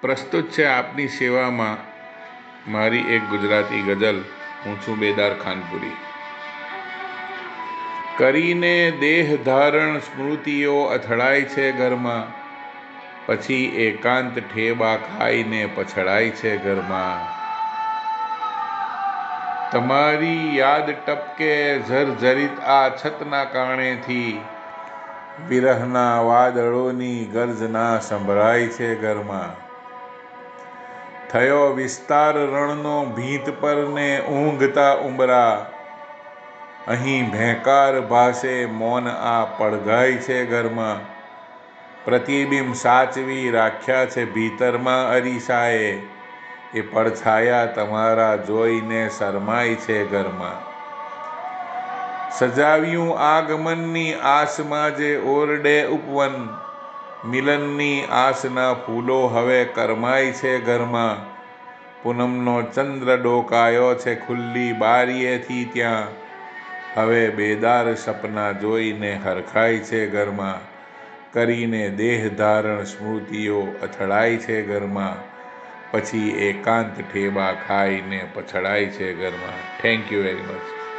પ્રસ્તુત છે આપની સેવામાં મારી એક ગુજરાતી ગઝલ, હું છું બેદાર ખાનપુરી. કરીને દેહ ધારણ સ્મૃતિઓ અથડાય છે ઘરમાં, પછી એકાંત ઠેબા ખાઈને પછડાય છે ઘરમાં. તમારી યાદ ટપકે ઝરઝરિત આ છતના કારણેથી વિરહના વાદળોની ગર્જના સંભળાય છે ઘરમાં. થયો વિસ્તાર રણનો ભીંત પર ને ઊંઘતા ઉંબરા. અહીં ભેંકાર ભાષે મૌન આ પડઘાય છે ઘરમાં પ્રતિબિંબ સાચવી રાખ્યા છે ભીતરમાં અરીસાએ. એ પડછાયા તમારા જોઈને શરમાય છે ઘરમાં સજાવ્યું આગમનની આસમાં જે ઓરડે ઉપવન. મિલનની આસના ફૂલો હવે કરમાય છે ઘરમાં. પૂનમનો ચંદ્ર ડોકાયો છે ખુલ્લી બારીએથી ત્યાં. હવે બેદાર સપના જોઈને હરખાય છે ઘરમાં. કરીને દેહ ધારણ સ્મૃતિઓ અથડાય છે ઘરમાં. પછી એકાંત ઠેબા ખાઈને પછડાય છે ઘરમાં. Thank you very much